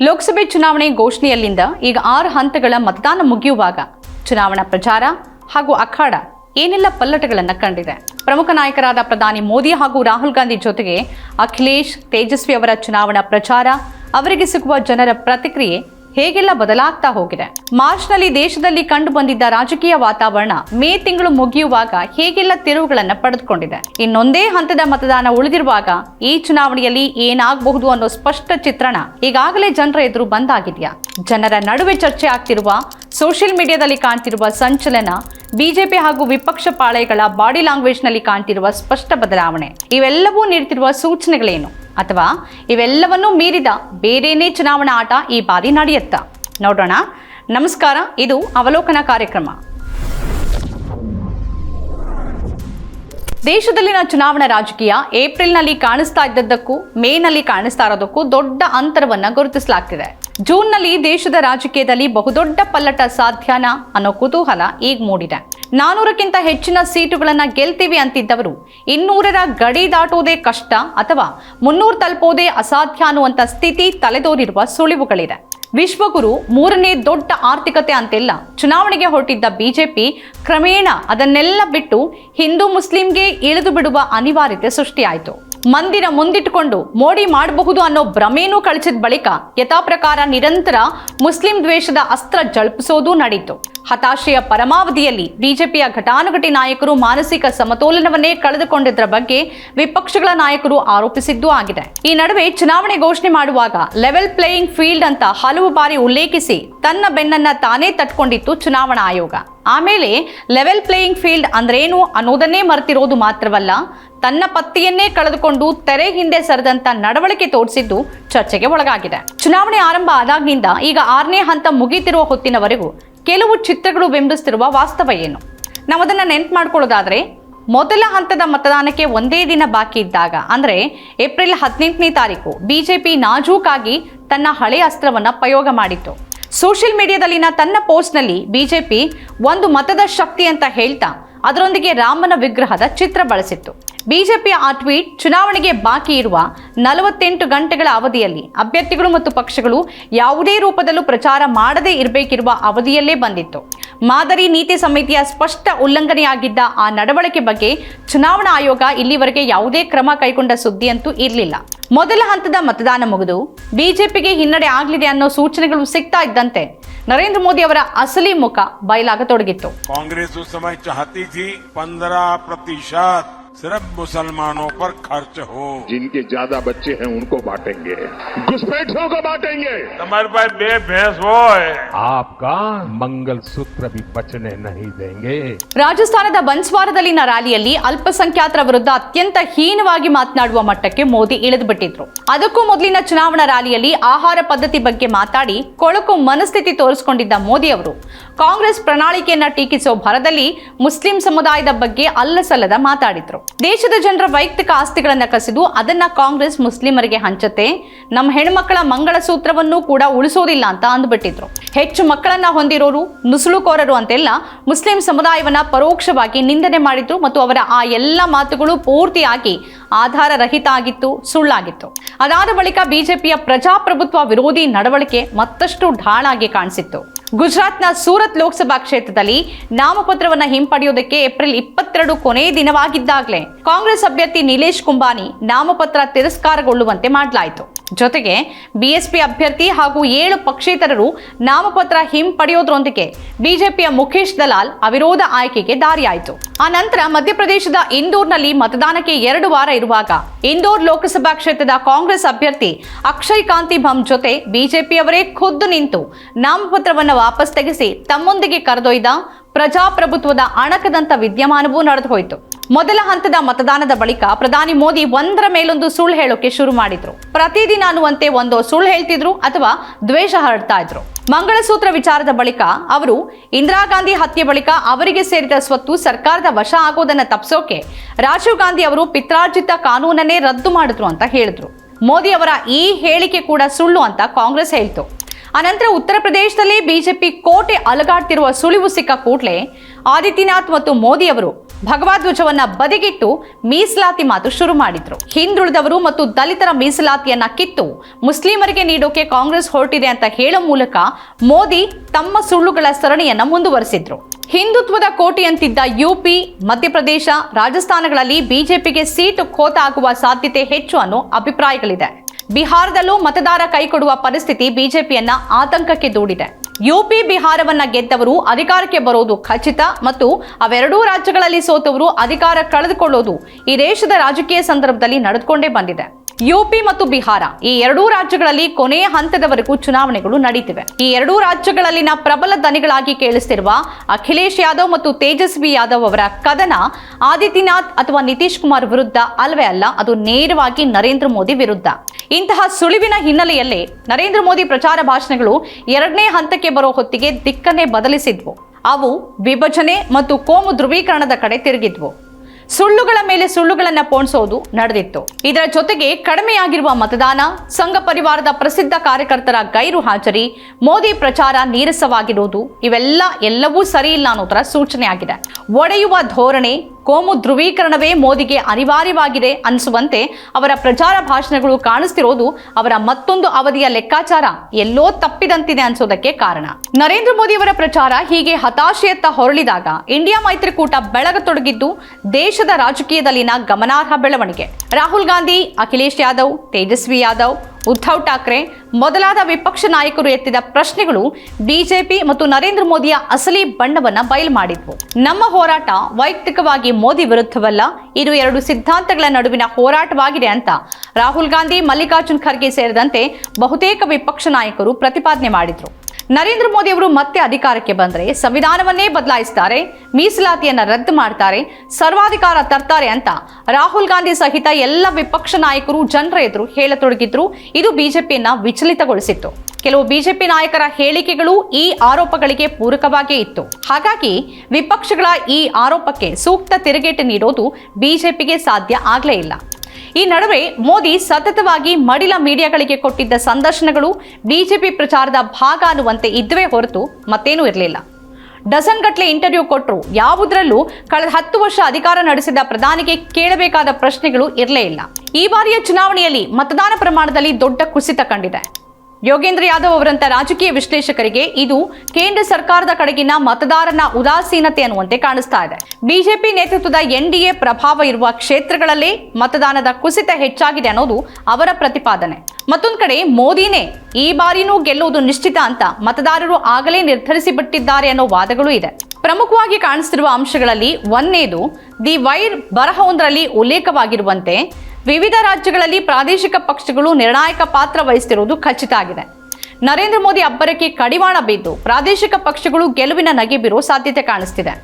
ಲೋಕಸಭೆ ಚುನಾವಣೆ ಘೋಷಣೆಯಲ್ಲಿಂದ ಈಗ ಆರು ಹಂತಗಳ ಮತದಾನ ಮುಗಿಯುವಾಗ ಚುನಾವಣಾ ಪ್ರಚಾರ ಹಾಗೂ ಅಖಾಡ ಏನೆಲ್ಲ ಪಲ್ಲಟಗಳನ್ನು ಕಂಡಿದೆ? ಪ್ರಮುಖ ನಾಯಕರಾದ ಪ್ರಧಾನಿ ಮೋದಿ ಹಾಗೂ ರಾಹುಲ್ ಗಾಂಧಿ ಜೊತೆಗೆ ಅಖಿಲೇಶ್ ತೇಜಸ್ವಿ ಅವರ ಚುನಾವಣಾ ಪ್ರಚಾರ, ಅವರಿಗೆ ಸಿಗುವ ಜನರ ಪ್ರತಿಕ್ರಿಯೆ ಹೇಗೆಲ್ಲ ಬದಲಾಗ್ತಾ ಹೋಗಿದೆ? ಮಾರ್ಚ್ನಲ್ಲಿ ದೇಶದಲ್ಲಿ ಕಂಡು ಬಂದಿದ್ದ ರಾಜಕೀಯ ವಾತಾವರಣ ಮೇ ತಿಂಗಳು ಮುಗಿಯುವಾಗ ಹೇಗೆಲ್ಲ ತಿರುವುಗಳನ್ನ ಪಡೆದುಕೊಂಡಿದೆ? ಇನ್ನೊಂದೇ ಹಂತದ ಮತದಾನ ಉಳಿದಿರುವಾಗ ಈ ಚುನಾವಣೆಯಲ್ಲಿ ಏನಾಗಬಹುದು ಅನ್ನೋ ಸ್ಪಷ್ಟ ಚಿತ್ರಣ ಈಗಾಗಲೇ ಜನರ ಎದುರು ಬಂದಾಗಿದೆಯಾ? ಜನರ ನಡುವೆ ಚರ್ಚೆ ಆಗ್ತಿರುವ, ಸೋಷಿಯಲ್ ಮೀಡಿಯಾದಲ್ಲಿ ಕಾಣ್ತಿರುವ ಸಂಚಲನ, ಬಿಜೆಪಿ ಹಾಗೂ ವಿಪಕ್ಷ ಪಾಳೆಗಳ ಬಾಡಿ ಲ್ಯಾಂಗ್ವೇಜ್ನಲ್ಲಿ ಕಾಣ್ತಿರುವ ಸ್ಪಷ್ಟ ಬದಲಾವಣೆ, ಇವೆಲ್ಲವೂ ನೀಡ್ತಿರುವ ಸೂಚನೆಗಳೇನು? ಅಥವಾ ಇವೆಲ್ಲವನ್ನೂ ಮೀರಿದ ಬೇರೇನೇ ಚುನಾವಣಾ ಆಟ ಈ ಬಾರಿ ನಡೆಯುತ್ತಾ. ನೋಡೋಣ. ನಮಸ್ಕಾರ, ಇದು ಅವಲೋಕನ ಕಾರ್ಯಕ್ರಮ. ದೇಶದಲ್ಲಿನ ಚುನಾವಣಾ ರಾಜಕೀಯ ಏಪ್ರಿಲ್ನಲ್ಲಿ ಕಾಣಿಸ್ತಾ ಇದ್ದದ್ದಕ್ಕೂ, ಮೇನಲ್ಲಿ ಕಾಣಿಸ್ತಾ ಇರೋದಕ್ಕೂ ದೊಡ್ಡ ಅಂತರವನ್ನ ಗುರುತಿಸಲಾಗ್ತಿದೆ. ಜೂನ್ನಲ್ಲಿ ದೇಶದ ರಾಜಕೀಯದಲ್ಲಿ ಬಹುದೊಡ್ಡ ಪಲ್ಲಟ ಸಾಧ್ಯನಾ ಅನ್ನೋ ಕುತೂಹಲ ಈಗ ಮೂಡಿದೆ. ನಾನೂರಕ್ಕಿಂತ ಹೆಚ್ಚಿನ ಸೀಟುಗಳನ್ನು ಗೆಲ್ತೀವಿ ಅಂತಿದ್ದವರು. ಇನ್ನೂರರ ಗಡಿ ದಾಟೋದೇ ಕಷ್ಟ ಅಥವಾ ಮುನ್ನೂರು ತಲುಪೋದೇ ಅಸಾಧ್ಯ ಅನ್ನುವಂಥ ಸ್ಥಿತಿ ತಲೆದೋರಿರುವ ಸುಳಿವುಗಳಿದೆ. ವಿಶ್ವಗುರು ಮೂರನೇ ದೊಡ್ಡ ಆರ್ಥಿಕತೆ ಅಂತೆಲ್ಲ ಚುನಾವಣೆಗೆ ಹೊರಟಿದ್ದ ಬಿಜೆಪಿ ಕ್ರಮೇಣ ಅದನ್ನೆಲ್ಲ ಬಿಟ್ಟು ಹಿಂದೂ ಮುಸ್ಲಿಂಗೆ ಇಳಿದು ಬಿಡುವ ಅನಿವಾರ್ಯತೆ ಸೃಷ್ಟಿಯಾಯಿತು. ಮಂದಿರ ಮುಂದಿಟ್ಟುಕೊಂಡು ಮೋಡಿ ಮಾಡಬಹುದು ಅನ್ನೋ ಭ್ರಮೇನೂ ಕಳಚಿದ ಬಳಿಕ ಯಥಾಪ್ರಕಾರ ನಿರಂತರ ಮುಸ್ಲಿಂ ದ್ವೇಷದ ಅಸ್ತ್ರ ಜಳಪಿಸೋದು ನಡೆಯಿತು ಹತಾಶೆಯ ಪರಮಾವಧಿಯಲ್ಲಿ ಬಿಜೆಪಿಯ ಘಟಾನುಘಟಿ ನಾಯಕರು ಮಾನಸಿಕ ಸಮತೋಲನವನ್ನೇ ಕಳೆದುಕೊಂಡಿದ್ದರ ಬಗ್ಗೆ ವಿಪಕ್ಷಗಳ ನಾಯಕರು ಆರೋಪಿಸಿದ್ದೂ ಆಗಿದೆ. ಈ ನಡುವೆ ಚುನಾವಣೆ ಘೋಷಣೆ ಮಾಡುವಾಗ ಲೆವೆಲ್ ಪ್ಲೇಯಿಂಗ್ ಫೀಲ್ಡ್ ಅಂತ ಹಲವು ಬಾರಿ ಉಲ್ಲೇಖಿಸಿ ತನ್ನ ಬೆನ್ನನ್ನ ತಾನೇ ತಟ್ಕೊಂಡಿತ್ತು ಚುನಾವಣಾ ಆಯೋಗ. ಆಮೇಲೆ ಲೆವೆಲ್ ಪ್ಲೇಯಿಂಗ್ ಫೀಲ್ಡ್ ಅಂದ್ರೇನು ಅನ್ನೋದನ್ನೇ ಮರೆತಿರೋದು ಮಾತ್ರವಲ್ಲ ತನ್ನ ಪತ್ತಿಯನ್ನೇ ಕಳೆದುಕೊಂಡು ತೆರೆ ಹಿಂದೆ ಸರಿದಂತ ನಡವಳಿಕೆ ತೋರಿಸಿದ್ದು ಚರ್ಚೆಗೆ ಒಳಗಾಗಿದೆ. ಚುನಾವಣೆ ಆರಂಭ ಆದಾಗಿನಿಂದ ಈಗ ಆರನೇ ಹಂತ ಮುಗಿತಿರುವ ಹೊತ್ತಿನವರೆಗೂ ಕೆಲವು ಚಿತ್ರಗಳು ಬಿಂಬಿಸುತ್ತಿರುವ ವಾಸ್ತವ ಏನು? ನಾವು ಅದನ್ನು ನೆನ್ಪು ಮಾಡ್ಕೊಳ್ಳೋದಾದ್ರೆ, ಮೊದಲ ಹಂತದ ಮತದಾನಕ್ಕೆ ಒಂದೇ ದಿನ ಬಾಕಿ ಇದ್ದಾಗ, ಅಂದ್ರೆ ಏಪ್ರಿಲ್ ಹದಿನೆಂಟನೇ ತಾರೀಕು, ಬಿಜೆಪಿ ನಾಜೂಕಾಗಿ ತನ್ನ ಹಳೆಯ ಅಸ್ತ್ರವನ್ನು ಪ್ರಯೋಗ ಮಾಡಿತ್ತು. ಸೋಷಿಯಲ್ ಮೀಡಿಯಾದಲ್ಲಿನ ತನ್ನ ಪೋಸ್ಟ್ನಲ್ಲಿ ಬಿಜೆಪಿ ಒಂದು ಮತದ ಶಕ್ತಿ ಅಂತ ಹೇಳ್ತಾ ಅದರೊಂದಿಗೆ ರಾಮನ ವಿಗ್ರಹದ ಚಿತ್ರ ಬಳಸಿತ್ತು. ಬಿಜೆಪಿಯ ಆ ಟ್ವೀಟ್ ಚುನಾವಣೆಗೆ ಬಾಕಿ ಇರುವ ನಲವತ್ತೆಂಟು ಗಂಟೆಗಳ ಅವಧಿಯಲ್ಲಿ ಅಭ್ಯರ್ಥಿಗಳು ಮತ್ತು ಪಕ್ಷಗಳು ಯಾವುದೇ ರೂಪದಲ್ಲೂ ಪ್ರಚಾರ ಮಾಡದೇ ಇರಬೇಕಿರುವ ಅವಧಿಯಲ್ಲೇ ಬಂದಿತ್ತು. ಮಾದರಿ ನೀತಿ ಸಮಿತಿಯ ಸ್ಪಷ್ಟ ಉಲ್ಲಂಘನೆಯಾಗಿದ್ದ ಆ ನಡವಳಿಕೆ ಬಗ್ಗೆ ಚುನಾವಣಾ ಆಯೋಗ ಇಲ್ಲಿವರೆಗೆ ಯಾವುದೇ ಕ್ರಮ ಕೈಗೊಂಡ ಸುದ್ದಿಯಂತೂ ಇರಲಿಲ್ಲ. ಮೊದಲ ಹಂತದ ಮತದಾನ ಮುಗಿದು ಬಿಜೆಪಿಗೆ ಹಿನ್ನಡೆ ಆಗಲಿದೆ ಅನ್ನೋ ಸೂಚನೆಗಳು ಸಿಗ್ತಾ ಇದ್ದಂತೆ ನರೇಂದ್ರ ಮೋದಿ ಅವರ ಅಸಲಿ ಮುಖ ಬಯಲಾಗತೊಡಗಿತ್ತು. ಕಾಂಗ್ರೆಸ್ ಸಮಯ ಚಾಹತಿ ಪಂದ್ರ ಪ್ರತಿಶತ. सिर्फ मुसलमानों पर खर्च हो। जिनके ज्यादा बच्चे हैं उनको बांटेंगे। घुसपैठियों को बांटेंगे। तुम्हारे पास बे भैंस हो। आपका मंगल सूत्र भी बचने नहीं देंगे। ರಾಜಸ್ಥಾನದ ಬನ್ಸ್ವಾರದಲ್ಲಿನ ರ್ಯಾಲಿಯಲ್ಲಿ ಅಲ್ಪಸಂಖ್ಯಾತರ ವಿರುದ್ಧ ಅತ್ಯಂತ ಹೀನವಾಗಿ ಮಾತನಾಡುವ ಮಟ್ಟಕ್ಕೆ ಮೋದಿ ಇಳಿದು ಬಿಟ್ಟಿದ್ರು ಅದಕ್ಕೂ ಮೊದಲಿನ ಚುನಾವಣಾ ರ್ಯಾಲಿಯಲ್ಲಿ ಆಹಾರ ಪದ್ಧತಿ ಬಗ್ಗೆ ಮಾತಾಡಿ ಕೊಳಕು ಮನಸ್ಥಿತಿ ತೋರಿಸಿಕೊಂಡಿದ್ದ ಮೋದಿ ಅವರು ಕಾಂಗ್ರೆಸ್ ಪ್ರಣಾಳಿಕೆಯನ್ನ ಟೀಕಿಸೋ ಭರದಲ್ಲಿ ಮುಸ್ಲಿಂ ಸಮುದಾಯದ ಬಗ್ಗೆ ಅಲ್ಲಸಲ್ಲದ ಮಾತಾಡಿದ್ರು. ದೇಶದ ಜನರ ವೈಯಕ್ತಿಕ ಆಸ್ತಿಗಳನ್ನ ಕಸಿದು ಅದನ್ನ ಕಾಂಗ್ರೆಸ್ ಮುಸ್ಲಿಮರಿಗೆ ಹಂಚತೆ ನಮ್ಮ ಹೆಣ್ಮಕ್ಕಳ ಮಂಗಳಸೂತ್ರವನ್ನು ಕೂಡ ಉಳಿಸೋದಿಲ್ಲ ಅಂತ ಅಂದ್ಬಿಟ್ಟಿದ್ರು. ಹೆಚ್ಚು ಮಕ್ಕಳನ್ನ ಹೊಂದಿರೋರು, ನುಸುಳುಕೋರರು ಅಂತೆಲ್ಲ ಮುಸ್ಲಿಂ ಸಮುದಾಯವನ್ನ ಪರೋಕ್ಷವಾಗಿ ನಿಂದನೆ ಮಾಡಿದ್ರು ಮತ್ತು ಅವರ ಆ ಎಲ್ಲ ಮಾತುಗಳು ಪೂರ್ತಿಯಾಗಿ ಆಧಾರ ರಹಿತ ಆಗಿತ್ತು, ಸುಳ್ಳಾಗಿತ್ತು. ಅದಾದ ಬಳಿಕ ಬಿಜೆಪಿಯ ಪ್ರಜಾಪ್ರಭುತ್ವ ವಿರೋಧಿ ನಡವಳಿಕೆ ಮತ್ತಷ್ಟು ಢಾಳಾಗಿ ಕಾಣಿಸಿತ್ತು. ಗುಜರಾತ್ನ ಸೂರತ್ ಲೋಕಸಭಾ ಕ್ಷೇತ್ರದಲ್ಲಿ ನಾಮಪತ್ರವನ್ನ ಹಿಂಪಡೆಯುವುದಕ್ಕೆ ಏಪ್ರಿಲ್ ಇಪ್ಪತ್ತೆರಡು ಕೊನೆಯ ದಿನವಾಗಿದ್ದಾಗಲೇ ಕಾಂಗ್ರೆಸ್ ಅಭ್ಯರ್ಥಿ ನಿಲೇಶ್ ಕುಂಬಾನಿ ನಾಮಪತ್ರ ತಿರಸ್ಕಾರಗೊಳ್ಳುವಂತೆ ಮಾಡಲಾಯಿತು. ಜೊತೆಗೆ ಬಿಎಸ್ಪಿ ಅಭ್ಯರ್ಥಿ ಹಾಗೂ ಏಳು ಪಕ್ಷೇತರರು ನಾಮಪತ್ರ ಹಿಂಪಡೆಯೋದ್ರೊಂದಿಗೆ ಬಿಜೆಪಿಯ ಮುಖೇಶ್ ದಲಾಲ್ ಅವಿರೋಧ ಆಯ್ಕೆಗೆ ದಾರಿಯಾಯಿತು. ಆ ನಂತರ ಮಧ್ಯಪ್ರದೇಶದ ಇಂದೋರ್ನಲ್ಲಿ ಮತದಾನಕ್ಕೆ ಎರಡು ವಾರ ಇರುವಾಗ ಇಂದೋರ್ ಲೋಕಸಭಾ ಕ್ಷೇತ್ರದ ಕಾಂಗ್ರೆಸ್ ಅಭ್ಯರ್ಥಿ ಅಕ್ಷಯ್ ಕಾಂತಿ ಭಮ್ ಜೊತೆ ಬಿಜೆಪಿಯವರೇ ಖುದ್ದು ನಿಂತು ನಾಮಪತ್ರವನ್ನು ವಾಪಸ್ ತೆಗೆಸಿ ತಮ್ಮೊಂದಿಗೆ ಕರೆದೊಯ್ದ ಪ್ರಜಾಪ್ರಭುತ್ವದ ಅಣಕದಂತ ವಿದ್ಯಮಾನವೂ ನಡೆದು ಹೋಯಿತು. ಮೊದಲ ಹಂತದ ಮತದಾನದ ಬಳಿಕ ಪ್ರಧಾನಿ ಮೋದಿ ಒಂದರ ಮೇಲೊಂದು ಸುಳ್ಳು ಹೇಳೋಕೆ ಶುರು ಮಾಡಿದ್ರು. ಪ್ರತಿದಿನ ಅನ್ನುವಂತೆ ಒಂದು ಸುಳ್ಳು ಹೇಳ್ತಿದ್ರು ಅಥವಾ ದ್ವೇಷ ಹರಡ್ತಾ ಇದ್ರು. ಮಂಗಳಸೂತ್ರ ವಿಚಾರದ ಬಳಿಕ ಅವರು ಇಂದಿರಾ ಗಾಂಧಿ ಹತ್ಯೆ ಬಳಿಕ ಅವರಿಗೆ ಸೇರಿದ ಸ್ವತ್ತು ಸರ್ಕಾರದ ವಶ ಆಗೋದನ್ನ ತಪ್ಪಿಸೋಕೆ ರಾಜೀವ್ ಗಾಂಧಿ ಅವರು ಪಿತ್ರಾರ್ಜಿತ ಕಾನೂನನ್ನೇ ರದ್ದು ಮಾಡಿದ್ರು ಅಂತ ಹೇಳಿದ್ರು. ಮೋದಿ ಅವರ ಈ ಹೇಳಿಕೆ ಕೂಡ ಸುಳ್ಳು ಅಂತ ಕಾಂಗ್ರೆಸ್ ಹೇಳ್ತು. ಅನಂತರ ಉತ್ತರ ಪ್ರದೇಶದಲ್ಲಿ ಬಿಜೆಪಿ ಕೋಟೆ ಅಲಗಾಡ್ತಿರುವ ಸುಳಿವು ಸಿಕ್ಕ ಕೂಡಲೇ ಆದಿತ್ಯನಾಥ್ ಮತ್ತು ಮೋದಿ ಅವರು ಭಗವಧ್ವಜವನ್ನ ಬದಿಗಿಟ್ಟು ಮೀಸಲಾತಿ ಮಾತು ಶುರು ಮಾಡಿದ್ರು. ಹಿಂದುಳಿದವರು ಮತ್ತು ದಲಿತರ ಮೀಸಲಾತಿಯನ್ನ ಕಿತ್ತು ಮುಸ್ಲಿಮರಿಗೆ ನೀಡೋಕೆ ಕಾಂಗ್ರೆಸ್ ಹೊರಟಿದೆ ಅಂತ ಹೇಳೋ ಮೂಲಕ ಮೋದಿ ತಮ್ಮ ಸುಳ್ಳುಗಳ ಸರಣಿಯನ್ನ ಮುಂದುವರೆಸಿದ್ರು. ಹಿಂದುತ್ವದ ಕೋಟೆಯಂತಿದ್ದ ಯುಪಿ, ಮಧ್ಯಪ್ರದೇಶ, ರಾಜಸ್ಥಾನಗಳಲ್ಲಿ ಬಿಜೆಪಿಗೆ ಸೀಟು ಖೋತ ಆಗುವ ಸಾಧ್ಯತೆ ಹೆಚ್ಚು ಅನ್ನೋ ಅಭಿಪ್ರಾಯಗಳಿದೆ. ಬಿಹಾರದಲ್ಲೂ ಮತದಾರ ಕೈಕೊಡುವ ಪರಿಸ್ಥಿತಿ ಬಿಜೆಪಿಯನ್ನ ಆತಂಕಕ್ಕೆ ದೂಡಿದೆ. ಯುಪಿ ಬಿಹಾರವನ್ನ ಗೆದ್ದವರು ಅಧಿಕಾರಕ್ಕೆ ಬರೋದು ಖಚಿತ ಮತ್ತು ಅವೆರಡೂ ರಾಜ್ಯಗಳಲ್ಲಿ ಸೋತವರು ಅಧಿಕಾರ ಕಳೆದುಕೊಳ್ಳೋದು ಈ ದೇಶದ ರಾಜಕೀಯ ಸಂದರ್ಭದಲ್ಲಿ ನಡೆದುಕೊಂಡೇ ಬಂದಿದೆ. ಯುಪಿ ಮತ್ತು ಬಿಹಾರ ಈ ಎರಡೂ ರಾಜ್ಯಗಳಲ್ಲಿ ಕೊನೆಯ ಹಂತದವರೆಗೂ ಚುನಾವಣೆಗಳು ನಡೀತಿವೆ. ಈ ಎರಡೂ ರಾಜ್ಯಗಳಲ್ಲಿನ ಪ್ರಬಲ ದನಿಗಳಾಗಿ ಕೇಳಿಸ್ತಿರುವ ಅಖಿಲೇಶ್ ಯಾದವ್ ಮತ್ತು ತೇಜಸ್ವಿ ಯಾದವ್ ಅವರ ಕದನ ಆದಿತ್ಯನಾಥ್ ಅಥವಾ ನಿತೀಶ್ ಕುಮಾರ್ ವಿರುದ್ಧ ಅಲ್ವೇ ಅಲ್ಲ, ಅದು ನೇರವಾಗಿ ನರೇಂದ್ರ ಮೋದಿ ವಿರುದ್ಧ. ಇಂತಹ ಸುಳಿವಿನ ಹಿನ್ನೆಲೆಯಲ್ಲೇ ನರೇಂದ್ರ ಮೋದಿ ಪ್ರಚಾರ ಭಾಷಣಗಳು ಎರಡನೇ ಹಂತಕ್ಕೆ ಬರೋ ಹೊತ್ತಿಗೆ ದಿಕ್ಕನ್ನೇ ಬದಲಿಸಿದ್ವು. ಅವು ವಿಭಜನೆ ಮತ್ತು ಕೋಮು ಧ್ರುವೀಕರಣದ ಕಡೆ ತಿರುಗಿದ್ವು. ಸುಳ್ಳುಗಳ ಮೇಲೆ ಸುಳ್ಳುಗಳನ್ನ ಪೋಣಿಸೋದು ನಡೆದಿತ್ತು. ಇದರ ಜೊತೆಗೆ ಕಡಿಮೆಯಾಗಿರುವ ಮತದಾನ, ಸಂಘ ಪರಿವಾರದ ಪ್ರಸಿದ್ಧ ಕಾರ್ಯಕರ್ತರ ಗೈರು ಹಾಜರಿ, ಮೋದಿ ಪ್ರಚಾರ ನೀರಸವಾಗಿರುವುದು, ಇವೆಲ್ಲ ಎಲ್ಲವೂ ಸರಿಯಿಲ್ಲ ಅನ್ನೋದರ ಸೂಚನೆ ಆಗಿದೆ ಒಡೆಯುವ ಧೋರಣೆ ಕೋಮು ಧ್ರುವೀಕರಣವೇ ಮೋದಿಗೆ ಅನಿವಾರ್ಯವಾಗಿದೆ ಅನಿಸುವಂತೆ ಅವರ ಪ್ರಚಾರ ಭಾಷಣಗಳು ಕಾಣಿಸ್ತಿರೋದು ಅವರ ಮತ್ತೊಂದು ಅವಧಿಯ ಲೆಕ್ಕಾಚಾರ ಎಲ್ಲೋ ತಪ್ಪಿದಂತಿದೆ ಅನ್ಸೋದಕ್ಕೆ ಕಾರಣ. ನರೇಂದ್ರ ಮೋದಿ ಅವರ ಪ್ರಚಾರ ಹೀಗೆ ಹತಾಶೆಯತ್ತ ಹೊರಳಿದಾಗ ಇಂಡಿಯಾ ಮೈತ್ರಿಕೂಟ ಬೆಳಗತೊಡಗಿದ್ದು ದೇಶದ ರಾಜಕೀಯದಲ್ಲಿನ ಗಮನಾರ್ಹ ಬೆಳವಣಿಗೆ. ರಾಹುಲ್ ಗಾಂಧಿ, ಅಖಿಲೇಶ್ ಯಾದವ್, ತೇಜಸ್ವಿ ಯಾದವ್ ಉದ್ಧವ್ ಠಾಕ್ರೆ, ಮೊದಲಾದ ವಿಪಕ್ಷ ನಾಯಕರು ಎತ್ತಿದ ಪ್ರಶ್ನೆಗಳು ಬಿಜೆಪಿ ಮತ್ತು ನರೇಂದ್ರ ಮೋದಿಯ ಅಸಲಿ ಬಣ್ಣವನ್ನ ಬಯಲು ಮಾಡಿದ್ವು. ನಮ್ಮ ಹೋರಾಟ ವೈಯಕ್ತಿಕವಾಗಿ ಮೋದಿ ವಿರುದ್ಧವಲ್ಲ, ಇದು ಎರಡು ಸಿದ್ಧಾಂತಗಳ ನಡುವಿನ ಹೋರಾಟವಾಗಿದೆ ಅಂತ ರಾಹುಲ್ ಗಾಂಧಿ, ಮಲ್ಲಿಕಾರ್ಜುನ್ ಖರ್ಗೆ ಸೇರಿದಂತೆ ಬಹುತೇಕ ವಿಪಕ್ಷ ನಾಯಕರು ಪ್ರತಿಪಾದನೆ ಮಾಡಿದ್ರು. ನರೇಂದ್ರ ಮೋದಿ ಅವರು ಮತ್ತೆ ಅಧಿಕಾರಕ್ಕೆ ಬಂದರೆ ಸಂವಿಧಾನವನ್ನೇ ಬದಲಾಯಿಸ್ತಾರೆ, ಮೀಸಲಾತಿಯನ್ನ ರದ್ದು ಮಾಡ್ತಾರೆ, ಸರ್ವಾಧಿಕಾರ ತರ್ತಾರೆ ಅಂತ ರಾಹುಲ್ ಗಾಂಧಿ ಸಹಿತ ಎಲ್ಲ ವಿಪಕ್ಷ ನಾಯಕರು ಜನರ ಎದುರು ಹೇಳತೊಡಗಿದ್ರು. ಇದು ಬಿಜೆಪಿಯನ್ನ ವಿಚಲಿತಗೊಳಿಸಿತ್ತು. ಕೆಲವು ಬಿಜೆಪಿ ನಾಯಕರ ಹೇಳಿಕೆಗಳು ಈ ಆರೋಪಗಳಿಗೆ ಪೂರಕವಾಗಿಯೇ ಇತ್ತು. ಹಾಗಾಗಿ ವಿಪಕ್ಷಗಳ ಈ ಆರೋಪಕ್ಕೆ ಸೂಕ್ತ ತಿರುಗೇಟು ನೀಡೋದು ಬಿಜೆಪಿಗೆ ಸಾಧ್ಯ ಆಗಲೇ ಇಲ್ಲ. ಈ ನಡುವೆ ಮೋದಿ ಸತತವಾಗಿ ಮಡಿಲ ಮೀಡಿಯಾಗಳಿಗೆ ಕೊಟ್ಟಿದ್ದ ಸಂದರ್ಶನಗಳು ಬಿಜೆಪಿ ಪ್ರಚಾರದ ಭಾಗ ಅನ್ನುವಂತೆ ಇದ್ದವೇ ಹೊರತು ಮತ್ತೇನೂ ಇರಲಿಲ್ಲ. ಡಸನ್ ಗಟ್ಟಲೆ ಇಂಟರ್ವ್ಯೂ ಕೊಟ್ಟರು ಯಾವುದರಲ್ಲೂ ಕಳೆದ ಹತ್ತು ವರ್ಷ ಅಧಿಕಾರ ನಡೆಸಿದ ಪ್ರಧಾನಿಗೆ ಕೇಳಬೇಕಾದ ಪ್ರಶ್ನೆಗಳು ಇರಲೇ ಇಲ್ಲ. ಈ ಬಾರಿಯ ಚುನಾವಣೆಯಲ್ಲಿ ಮತದಾನ ಪ್ರಮಾಣದಲ್ಲಿ ದೊಡ್ಡ ಕುಸಿತ ಕಂಡಿದೆ. ಯೋಗೇಂದ್ರ ಯಾದವ್ ಅವರಂತ ರಾಜಕೀಯ ವಿಶ್ಲೇಷಕರಿಗೆ ಇದು ಕೇಂದ್ರ ಸರ್ಕಾರದ ಕಡೆಗಿನ ಮತದಾರನ ಉದಾಸೀನತೆ ಅನ್ನುವಂತೆ ಕಾಣಿಸ್ತಾ ಇದೆ. ಬಿಜೆಪಿ ನೇತೃತ್ವದ ಎನ್ಡಿಎ ಪ್ರಭಾವ ಇರುವ ಕ್ಷೇತ್ರಗಳಲ್ಲೇ ಮತದಾನದ ಕುಸಿತ ಹೆಚ್ಚಾಗಿದೆ ಅನ್ನೋದು ಅವರ ಪ್ರತಿಪಾದನೆ. ಮತ್ತೊಂದು ಕಡೆ ಮೋದಿನೇ ಈ ಬಾರಿನೂ ಗೆಲ್ಲುವುದು ನಿಶ್ಚಿತ ಅಂತ ಮತದಾರರು ಆಗಲೇ ನಿರ್ಧರಿಸಿಬಿಟ್ಟಿದ್ದಾರೆ ಅನ್ನೋ ವಾದಗಳು ಇದೆ. ಪ್ರಮುಖವಾಗಿ ಕಾಣಿಸ್ತಿರುವ ಅಂಶಗಳಲ್ಲಿ ಒಂದೇದು, ದಿ ವೈರ್ ಬರಹವೊಂದರಲ್ಲಿ ಉಲ್ಲೇಖವಾಗಿರುವಂತೆ ವಿವಿಧ ರಾಜ್ಯಗಳಲ್ಲಿ ಪ್ರಾದೇಶಿಕ ಪಕ್ಷಗಳು ನಿರ್ಣಾಯಕ ಪಾತ್ರ ವಹಿಸುತ್ತಿರುವುದು ಖಚಿತ ಆಗಿದೆ. ನರೇಂದ್ರ ಮೋದಿ ಅಬ್ಬರಕ್ಕೆ ಕಡಿವಾಣ ಬಿದ್ದು ಪ್ರಾದೇಶಿಕ ಪಕ್ಷಗಳು ಗೆಲುವಿನ ನಗೆ ಬೀರುವ ಸಾಧ್ಯತೆ ಕಾಣಿಸ್ತಿದೆ.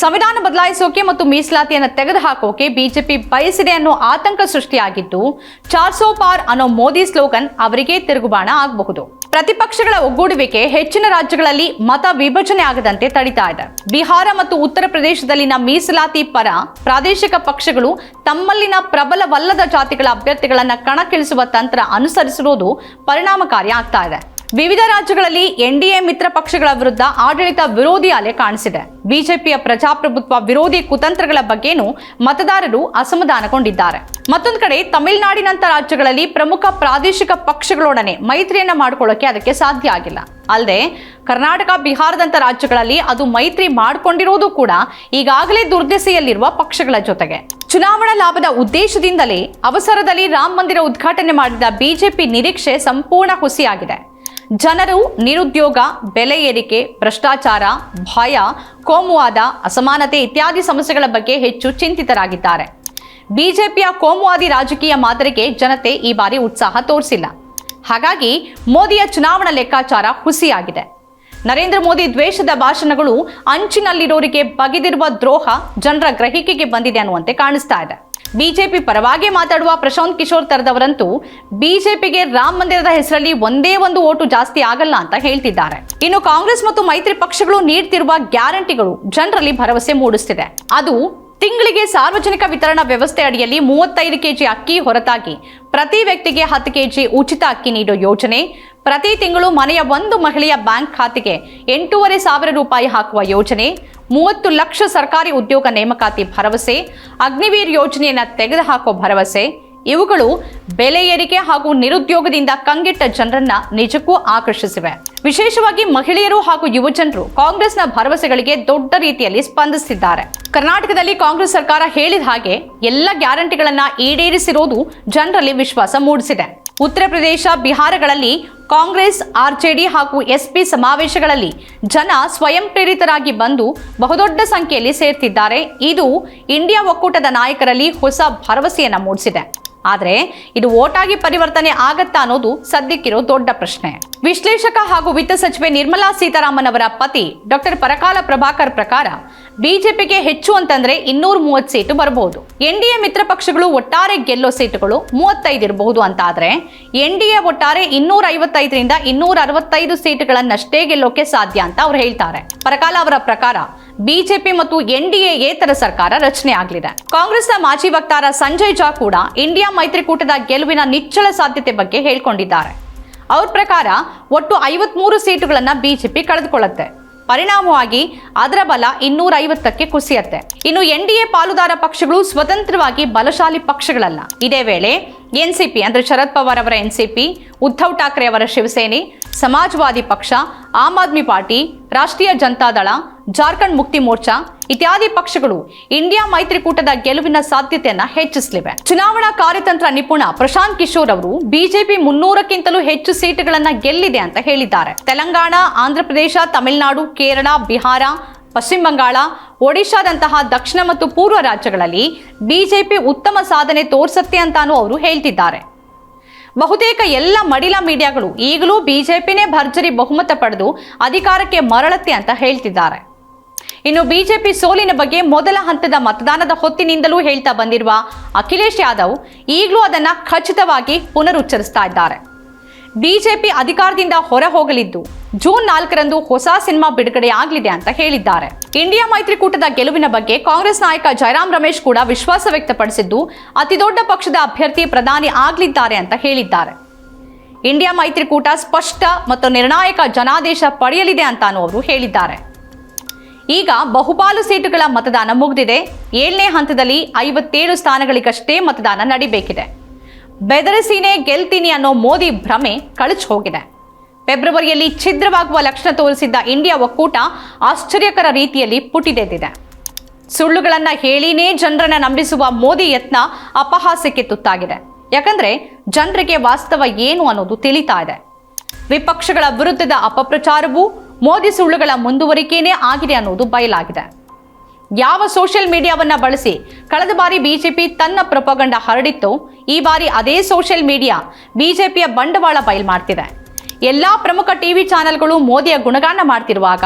ಸಂವಿಧಾನ ಬದಲಾಯಿಸೋಕೆ ಮತ್ತು ಮೀಸಲಾತಿಯನ್ನು ತೆಗೆದುಹಾಕೋಕೆ ಬಿಜೆಪಿ ಬಯಸಿದೆ ಅನ್ನೋ ಆತಂಕ ಸೃಷ್ಟಿಯಾಗಿದ್ದು ಚಾರ್ಸೋ ಪಾರ್ ಅನ್ನೋ ಮೋದಿ ಸ್ಲೋಗನ್ ಅವರಿಗೆ ತಿರುಗುಬಾಣ ಆಗಬಹುದು. ಪ್ರತಿಪಕ್ಷಗಳ ಒಗ್ಗೂಡುವಿಕೆ ಹೆಚ್ಚಿನ ರಾಜ್ಯಗಳಲ್ಲಿ ಮತ ವಿಭಜನೆ ಆಗದಂತೆ ತಡಿತಾ ಇದೆ. ಬಿಹಾರ ಮತ್ತು ಉತ್ತರ ಪ್ರದೇಶದಲ್ಲಿನ ಮೀಸಲಾತಿ ಪರ ಪ್ರಾದೇಶಿಕ ಪಕ್ಷಗಳು ತಮ್ಮಲ್ಲಿನ ಪ್ರಬಲವಲ್ಲದ ಜಾತಿಗಳ ಅಭ್ಯರ್ಥಿಗಳನ್ನು ಕಣಕ್ಕಿಳಿಸುವ ತಂತ್ರ ಅನುಸರಿಸಿರುವುದು ಪರಿಣಾಮಕಾರಿ ಆಗ್ತಾ ಇದೆ. ವಿವಿಧ ರಾಜ್ಯಗಳಲ್ಲಿ ಎನ್ಡಿಎ ಮಿತ್ರ ಪಕ್ಷಗಳ ವಿರುದ್ಧ ಆಡಳಿತ ವಿರೋಧಿ ಅಲೆ ಕಾಣಿಸಿದೆ. ಬಿಜೆಪಿಯ ಪ್ರಜಾಪ್ರಭುತ್ವ ವಿರೋಧಿ ಕುತಂತ್ರಗಳ ಬಗ್ಗೆನೂ ಮತದಾರರು ಅಸಮಾಧಾನಗೊಂಡಿದ್ದಾರೆ. ಮತ್ತೊಂದು ಕಡೆ ತಮಿಳುನಾಡಿನಂಥ ರಾಜ್ಯಗಳಲ್ಲಿ ಪ್ರಮುಖ ಪ್ರಾದೇಶಿಕ ಪಕ್ಷಗಳೊಡನೆ ಮೈತ್ರಿಯನ್ನ ಮಾಡಿಕೊಳ್ಳೋಕೆ ಅದಕ್ಕೆ ಸಾಧ್ಯ ಆಗಿಲ್ಲ. ಅಲ್ಲದೆ ಕರ್ನಾಟಕ ಬಿಹಾರದಂತ ರಾಜ್ಯಗಳಲ್ಲಿ ಅದು ಮೈತ್ರಿ ಮಾಡಿಕೊಂಡಿರುವುದು ಕೂಡ ಈಗಾಗಲೇ ದುರ್ದೆಸೆಯಲ್ಲಿರುವ ಪಕ್ಷಗಳ ಜೊತೆಗೆ. ಚುನಾವಣಾ ಲಾಭದ ಉದ್ದೇಶದಿಂದಲೇ ಅವಸರದಲ್ಲಿ ರಾಮ ಮಂದಿರ ಉದ್ಘಾಟನೆ ಮಾಡಿದ ಬಿಜೆಪಿ ನಿರೀಕ್ಷೆ ಸಂಪೂರ್ಣ ಹುಸಿಯಾಗಿದೆ. ಜನರು ನಿರುದ್ಯೋಗ, ಬೆಲೆ ಏರಿಕೆ, ಭ್ರಷ್ಟಾಚಾರ, ಭಯ, ಕೋಮುವಾದ, ಅಸಮಾನತೆ ಇತ್ಯಾದಿ ಸಮಸ್ಯೆಗಳ ಬಗ್ಗೆ ಹೆಚ್ಚು ಚಿಂತಿತರಾಗಿದ್ದಾರೆ. ಬಿಜೆಪಿಯ ಕೋಮುವಾದಿ ರಾಜಕೀಯ ಮಾದರಿಗೆ ಜನತೆ ಈ ಬಾರಿ ಉತ್ಸಾಹ ತೋರಿಸಿಲ್ಲ. ಹಾಗಾಗಿ ಮೋದಿಯ ಚುನಾವಣಾ ಲೆಕ್ಕಾಚಾರ ಹುಸಿಯಾಗಿದೆ. ನರೇಂದ್ರ ಮೋದಿ ದ್ವೇಷದ ಭಾಷಣಗಳು ಅಂಚಿನಲ್ಲಿರೋರಿಗೆ ಬಗೆದಿರುವ ದ್ರೋಹ ಜನರ ಗ್ರಹಿಕೆಗೆ ಬಂದಿದೆ ಅನ್ನುವಂತೆ ಕಾಣಿಸ್ತಾ ಇದೆ. ಬಿಜೆಪಿ ಪರವಾಗಿ ಮಾತಾಡುವ ಪ್ರಶಾಂತ್ ಕಿಶೋರ್ ತರದವರಂತೂ ಬಿಜೆಪಿಗೆ ರಾಮ ಮಂದಿರದ ಹೆಸರಲ್ಲಿ ಒಂದೇ ಒಂದು ಓಟು ಜಾಸ್ತಿ ಆಗಲ್ಲ ಅಂತ ಹೇಳ್ತಿದ್ದಾರೆ. ಇನ್ನು ಕಾಂಗ್ರೆಸ್ ಮತ್ತು ಮೈತ್ರಿ ಪಕ್ಷಗಳು ನೀಡ್ತಿರುವ ಗ್ಯಾರಂಟಿಗಳು ಜನರಲ್ಲಿ ಭರವಸೆ ಮೂಡಿಸ್ತಿದೆ. ಅದು ತಿಂಗಳಿಗೆ ಸಾರ್ವಜನಿಕ ವಿತರಣಾ ವ್ಯವಸ್ಥೆ ಅಡಿಯಲ್ಲಿ ಮೂವತ್ತೈದು ಕೆಜಿ ಅಕ್ಕಿ ಹೊರತಾಗಿ ಪ್ರತಿ ವ್ಯಕ್ತಿಗೆ ಹತ್ತು ಕೆಜಿ ಉಚಿತ ಅಕ್ಕಿ ನೀಡೋ ಯೋಜನೆ ಪ್ರತಿ ತಿಂಗಳು ಮನೆಯ ಒಂದು ಮಹಿಳೆಯ ಬ್ಯಾಂಕ್ ಖಾತೆಗೆ ಎಂಟೂವರೆ ಸಾವಿರ ರೂಪಾಯಿ ಹಾಕುವ ಯೋಜನೆ, ಮೂವತ್ತು ಲಕ್ಷ ಸರ್ಕಾರಿ ಉದ್ಯೋಗ ನೇಮಕಾತಿ ಭರವಸೆ, ಅಗ್ನಿವೀರ್ ಯೋಜನೆಯನ್ನು ತೆಗೆದುಹಾಕುವ ಭರವಸೆ, ಇವುಗಳು ಬೆಲೆ ಏರಿಕೆ ಹಾಗೂ ನಿರುದ್ಯೋಗದಿಂದ ಕಂಗೆಟ್ಟ ಜನರನ್ನ ನಿಜಕ್ಕೂ ಆಕರ್ಷಿಸಿವೆ. ವಿಶೇಷವಾಗಿ ಮಹಿಳೆಯರು ಹಾಗೂ ಯುವಜನರು ಕಾಂಗ್ರೆಸ್ನ ಭರವಸೆಗಳಿಗೆ ದೊಡ್ಡ ರೀತಿಯಲ್ಲಿ ಸ್ಪಂದಿಸಿದ್ದಾರೆ. ಕರ್ನಾಟಕದಲ್ಲಿ ಕಾಂಗ್ರೆಸ್ ಸರ್ಕಾರ ಹೇಳಿದ ಹಾಗೆ ಎಲ್ಲ ಗ್ಯಾರಂಟಿಗಳನ್ನ ಈಡೇರಿಸಿರೋದು ಜನರಲ್ಲಿ ವಿಶ್ವಾಸ ಮೂಡಿಸಿದೆ. ಉತ್ತರ ಪ್ರದೇಶ, ಬಿಹಾರಗಳಲ್ಲಿ ಕಾಂಗ್ರೆಸ್, ಆರ್ಜೆಡಿ ಹಾಗೂ ಎಸ್ಪಿ ಸಮಾವೇಶಗಳಲ್ಲಿ ಜನ ಸ್ವಯಂ ಪ್ರೇರಿತರಾಗಿ ಬಂದು ಬಹುದೊಡ್ಡ ಸಂಖ್ಯೆಯಲ್ಲಿ ಸೇರ್ತಿದ್ದಾರೆ. ಇದು ಇಂಡಿಯಾ ಒಕ್ಕೂಟದ ನಾಯಕರಲ್ಲಿ ಹೊಸ ಭರವಸೆಯನ್ನು ಮೂಡಿಸಿದೆ. ಆದರೆ ಇದು ಓಟಾಗಿ ಪರಿವರ್ತನೆ ಆಗತ್ತಾ ಅನ್ನೋದು ಸದ್ಯಕ್ಕಿರೋ ದೊಡ್ಡ ಪ್ರಶ್ನೆ. ವಿಶ್ಲೇಷಕ ಹಾಗೂ ವಿತ್ತ ಸಚಿವೆ ನಿರ್ಮಲಾ ಸೀತಾರಾಮನ್ ಅವರ ಪತಿ ಡಾಕ್ಟರ್ ಪರಕಾಲ ಪ್ರಭಾಕರ್ ಪ್ರಕಾರ ಬಿಜೆಪಿಗೆ ಹೆಚ್ಚು ಅಂತಂದ್ರೆ ಇನ್ನೂರ ಮೂವತ್ತು ಸೀಟು ಬರಬಹುದು ಎನ್ಡಿಎ ಮಿತ್ರ ಪಕ್ಷಗಳು ಒಟ್ಟಾರೆ ಗೆಲ್ಲೋ ಸೀಟುಗಳು ಮೂವತ್ತೈದು ಇರಬಹುದು ಅಂತ ಆದ್ರೆ ಎ ಒಟ್ಟಾರೆ ಇನ್ನೂರ ಐವತ್ತೈದರಿಂದ ಇನ್ನೂರ ಅರವತ್ತೈದು ಸೀಟುಗಳನ್ನಷ್ಟೇ ಗೆಲ್ಲೋಕೆ ಸಾಧ್ಯ ಅಂತ ಅವ್ರು ಹೇಳ್ತಾರೆ. ಪರಕಾಲ ಅವರ ಪ್ರಕಾರ ಬಿಜೆಪಿ ಮತ್ತು ಎನ್ಡಿಎ ಏತರ ಸರ್ಕಾರ ರಚನೆ ಆಗಲಿದೆ. ಕಾಂಗ್ರೆಸ್ನ ಮಾಜಿ ವಕ್ತಾರ ಸಂಜಯ್ ಜಾ ಕೂಡ ಇಂಡಿಯಾ ಮೈತ್ರಿಕೂಟದ ಗೆಲುವಿನ ನಿಚ್ಚಳ ಸಾಧ್ಯತೆ ಬಗ್ಗೆ ಹೇಳ್ಕೊಂಡಿದ್ದಾರೆ. ಅವ್ರ ಪ್ರಕಾರ ಒಟ್ಟು ಐವತ್ಮೂರು ಸೀಟುಗಳನ್ನ ಬಿಜೆಪಿ ಕಳೆದುಕೊಳ್ಳುತ್ತೆ. ಪರಿಣಾಮವಾಗಿ ಅದರ ಬಲ ಇನ್ನೂರ ಐವತ್ತಕ್ಕೆ ಕುಸಿಯತ್ತೆ. ಇನ್ನು ಎನ್ಡಿಎ ಪಾಲುದಾರ ಪಕ್ಷಗಳು ಸ್ವತಂತ್ರವಾಗಿ ಬಲಶಾಲಿ ಪಕ್ಷಗಳಲ್ಲ. ಇದೇ ವೇಳೆ ಎನ್ಸಿಪಿ ಅಂದ್ರೆ ಶರದ್ ಪವಾರ್ ಅವರ ಎನ್ಸಿಪಿ, ಉದ್ಧವ್ ಠಾಕ್ರೆ ಅವರ ಶಿವಸೇನೆ, ಸಮಾಜವಾದಿ ಪಕ್ಷ, ಆಮ್ ಆದ್ಮಿ ಪಾರ್ಟಿ, ರಾಷ್ಟ್ರೀಯ ಜನತಾದಳ ಜಾರ್ಖಂಡ್ ಮುಕ್ತಿ ಮೋರ್ಚಾ ಇತ್ಯಾದಿ ಪಕ್ಷಗಳು ಇಂಡಿಯಾ ಮೈತ್ರಿಕೂಟದ ಗೆಲುವಿನ ಸಾಧ್ಯತೆಯನ್ನ ಹೆಚ್ಚಿಸಲಿವೆ. ಚುನಾವಣಾ ಕಾರ್ಯತಂತ್ರ ನಿಪುಣ ಪ್ರಶಾಂತ್ ಕಿಶೋರ್ ಅವರು ಬಿಜೆಪಿ ಮುನ್ನೂರಕ್ಕಿಂತಲೂ ಹೆಚ್ಚು ಸೀಟುಗಳನ್ನ ಗೆಲ್ಲಿದೆ ಅಂತ ಹೇಳಿದ್ದಾರೆ. ತೆಲಂಗಾಣ, ಆಂಧ್ರಪ್ರದೇಶ, ತಮಿಳುನಾಡು, ಕೇರಳ, ಬಿಹಾರ, ಪಶ್ಚಿಮ ಬಂಗಾಳ, ಒಡಿಶಾದಂತಹ ದಕ್ಷಿಣ ಮತ್ತು ಪೂರ್ವ ರಾಜ್ಯಗಳಲ್ಲಿ ಬಿಜೆಪಿ ಉತ್ತಮ ಸಾಧನೆ ತೋರಿಸುತ್ತೆ ಅಂತಾನೂ ಅವರು ಹೇಳ್ತಿದ್ದಾರೆ. ಬಹುತೇಕ ಎಲ್ಲ ಮಡಿಲ ಮೀಡಿಯಾಗಳು ಈಗಲೂ ಬಿಜೆಪಿನೇ ಭರ್ಜರಿ ಬಹುಮತ ಪಡೆದು ಅಧಿಕಾರಕ್ಕೆ ಮರಳತ್ತೆ ಅಂತ ಹೇಳ್ತಿದ್ದಾರೆ. ಇನ್ನು ಬಿಜೆಪಿ ಸೋಲಿನ ಬಗ್ಗೆ ಮೊದಲ ಹಂತದ ಮತದಾನದ ಹೊತ್ತಿನಿಂದಲೂ ಹೇಳ್ತಾ ಬಂದಿರುವ ಅಖಿಲೇಶ್ ಯಾದವ್ ಈಗಲೂ ಅದನ್ನ ಖಚಿತವಾಗಿ ಪುನರುಚ್ಚರಿಸ್ತಾ ಇದ್ದಾರೆ. ಬಿಜೆಪಿ ಅಧಿಕಾರದಿಂದ ಹೊರ ಹೋಗಲಿದ್ದು ಜೂನ್ ನಾಲ್ಕರಂದು ಹೊಸ ಸಿನಿಮಾ ಬಿಡುಗಡೆ ಆಗಲಿದೆ ಅಂತ ಹೇಳಿದ್ದಾರೆ. ಇಂಡಿಯಾ ಮೈತ್ರಿಕೂಟದ ಗೆಲುವಿನ ಬಗ್ಗೆ ಕಾಂಗ್ರೆಸ್ ನಾಯಕ ಜಯರಾಮ್ ರಮೇಶ್ ಕೂಡ ವಿಶ್ವಾಸ ವ್ಯಕ್ತಪಡಿಸಿದ್ದು ಅತಿದೊಡ್ಡ ಪಕ್ಷದ ಅಭ್ಯರ್ಥಿ ಪ್ರಧಾನಿ ಆಗಲಿದ್ದಾರೆ ಅಂತ ಹೇಳಿದ್ದಾರೆ. ಇಂಡಿಯಾ ಮೈತ್ರಿಕೂಟ ಸ್ಪಷ್ಟ ಮತ್ತು ನಿರ್ಣಾಯಕ ಜನಾದೇಶ ಪಡೆಯಲಿದೆ ಅಂತಾನೂ ಅವರು ಹೇಳಿದ್ದಾರೆ. ಈಗ ಬಹುಪಾಲು ಸೀಟುಗಳ ಮತದಾನ ಮುಗಿದಿದೆ. ಏಳನೇ ಹಂತದಲ್ಲಿ ಐವತ್ತೇಳು ಸ್ಥಾನಗಳಿಗಷ್ಟೇ ಮತದಾನ ನಡಿಬೇಕಿದೆ. ಬೆದರಿಸಿನೇ ಗೆಲ್ತೀನಿ ಅನ್ನೋ ಮೋದಿ ಭ್ರಮೆ ಕಳಚಿ ಹೋಗಿದೆ. ಫೆಬ್ರವರಿಯಲ್ಲಿ ಛಿದ್ರವಾಗುವ ಲಕ್ಷಣ ತೋರಿಸಿದ್ದ ಇಂಡಿಯಾ ಒಕ್ಕೂಟ ಆಶ್ಚರ್ಯಕರ ರೀತಿಯಲ್ಲಿ ಪುಟಿದೆದ್ದಿದೆ ಸುಳ್ಳುಗಳನ್ನು ಹೇಳಿನೇ ಜನರನ್ನ ನಂಬಿಸುವ ಮೋದಿ ಯತ್ನ ಅಪಹಾಸ್ಯಕ್ಕೆ ತುತ್ತಾಗಿದೆ. ಯಾಕಂದ್ರೆ ಜನರಿಗೆ ವಾಸ್ತವ ಏನು ಅನ್ನೋದು ತಿಳಿತಾ ಇದೆ. ವಿಪಕ್ಷಗಳ ವಿರುದ್ಧದ ಅಪಪ್ರಚಾರವು ಮೋದಿ ಸುಳ್ಳುಗಳ ಮುಂದುವರಿಕೆಯೇ ಆಗಿದೆ ಅನ್ನೋದು ಬಯಲಾಗಿದೆ. ಯಾವ ಸೋಷಿಯಲ್ ಮೀಡಿಯಾವನ್ನ ಬಳಸಿ ಕಳೆದ ಬಾರಿ ಬಿಜೆಪಿ ತನ್ನ ಪ್ರಪಗಂಡ ಹರಡಿತ್ತು, ಈ ಬಾರಿ ಅದೇ ಸೋಷಿಯಲ್ ಮೀಡಿಯಾ ಬಿಜೆಪಿಯ ಬಂಡವಾಳ ಬಯಲು ಮಾಡ್ತಿದೆ. ಎಲ್ಲಾ ಪ್ರಮುಖ ಟಿವಿ ಚಾನೆಲ್ಗಳು ಮೋದಿಯ ಗುಣಗಾನ ಮಾಡ್ತಿರುವಾಗ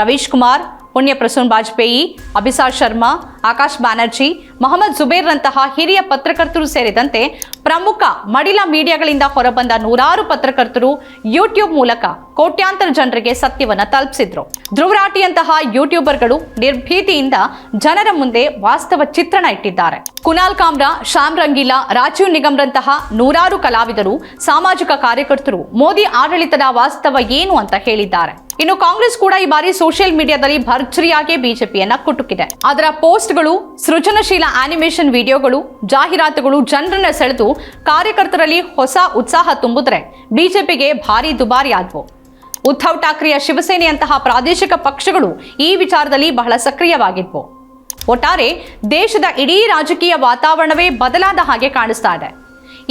ರವೀಶ್ ಕುಮಾರ್ ಪುಣ್ಯ ಪ್ರಸೂನ್ ವಾಜಪೇಯಿ ಅಭಿಸಾರ್ ಶರ್ಮಾ ಆಕಾಶ್ ಬ್ಯಾನರ್ಜಿ, ಮೊಹಮ್ಮದ್ ಜುಬೇರ್ರಂತಹ ಹಿರಿಯ ಪತ್ರಕರ್ತರು ಸೇರಿದಂತೆ ಪ್ರಮುಖ ಮಡಿಲ ಮೀಡಿಯಾಗಳಿಂದ ಹೊರಬಂದ ನೂರಾರು ಪತ್ರಕರ್ತರು ಯೂಟ್ಯೂಬ್ ಮೂಲಕ ಕೋಟ್ಯಾಂತರ ಜನರಿಗೆ ಸತ್ಯವನ್ನ ತಲುಪಿಸಿದ್ರು. ಧ್ರುವರಾಟಿಯಂತಹ ಯೂಟ್ಯೂಬರ್ಗಳು ನಿರ್ಭೀತಿಯಿಂದ ಜನರ ಮುಂದೆ ವಾಸ್ತವ ಚಿತ್ರಣ ಇಟ್ಟಿದ್ದಾರೆ. ಕುನಾಲ್ ಕಾಮ್ರಾ, ಶ್ಯಾಮ್ ರಂಗೀಲಾ, ರಾಜೀವ್ ನಿಗಮ್ರಂತಹ ನೂರಾರು ಕಲಾವಿದರು, ಸಾಮಾಜಿಕ ಕಾರ್ಯಕರ್ತರು, ಮೋದಿ ಆಡಳಿತದ ವಾಸ್ತವ ಏನು ಅಂತ ಹೇಳಿದ್ದಾರೆ. ಇನ್ನು ಕಾಂಗ್ರೆಸ್ ಕೂಡ ಈ ಬಾರಿ ಸೋಷಿಯಲ್ ಮೀಡಿಯಾದಲ್ಲಿ ಭರ್ಜರಿಯಾಗಿ ಬಿಜೆಪಿಯನ್ನ ಕುಟುಕಿದೆ. ಅದರ ಪೋಸ್ಟ್ಗಳು ಸೃಜನಶೀಲ ಆನಿಮೇಷನ್ ವಿಡಿಯೋಗಳು, ಜಾಹೀರಾತುಗಳು ಜನರನ್ನ ಸೆಳೆದು ಕಾರ್ಯಕರ್ತರಲ್ಲಿ ಹೊಸ ಉತ್ಸಾಹ ತುಂಬಿದ್ರೆ ಬಿಜೆಪಿಗೆ ಭಾರಿ ದುಬಾರಿ ಆದ್ವು ಉದ್ಧವ್ ಠಾಕ್ರೆಯ ಶಿವಸೇನೆಯಂತಹ ಪ್ರಾದೇಶಿಕ ಪಕ್ಷಗಳು ಈ ವಿಚಾರದಲ್ಲಿ ಬಹಳ ಸಕ್ರಿಯವಾಗಿದ್ವು. ಒಟ್ಟಾರೆ ದೇಶದ ಇಡೀ ರಾಜಕೀಯ ವಾತಾವರಣವೇ ಬದಲಾದ ಹಾಗೆ ಕಾಣಿಸ್ತಾ ಇದೆ.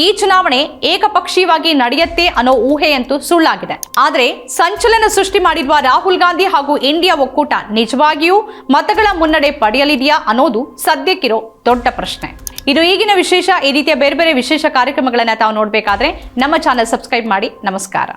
ಈ ಚುನಾವಣೆ ಏಕಪಕ್ಷೀಯವಾಗಿ ನಡೆಯುತ್ತೆ ಅನ್ನೋ ಊಹೆಯಂತೂ ಸುಳ್ಳಾಗಿದೆ. ಆದರೆ ಸಂಚಲನ ಸೃಷ್ಟಿ ಮಾಡಿರುವ ರಾಹುಲ್ ಗಾಂಧಿ ಹಾಗೂ ಇಂಡಿಯಾ ಒಕ್ಕೂಟ ನಿಜವಾಗಿಯೂ ಮತಗಳ ಮುನ್ನಡೆ ಪಡೆಯಲಿದೆಯಾ ಅನ್ನೋದು ಸದ್ಯಕ್ಕಿರೋ ದೊಡ್ಡ ಪ್ರಶ್ನೆ. ಇದು ಈಗಿನ ವಿಶೇಷ, ಈ ರೀತಿಯ ಬೇರೆ ಬೇರೆ ವಿಶೇಷ ಕಾರ್ಯಕ್ರಮಗಳನ್ನು ತಾವು ನೋಡಬೇಕಾದ್ರೆ ನಮ್ಮ ಚಾನೆಲ್ ಸಬ್ಸ್ಕ್ರೈಬ್ ಮಾಡಿ. ನಮಸ್ಕಾರ.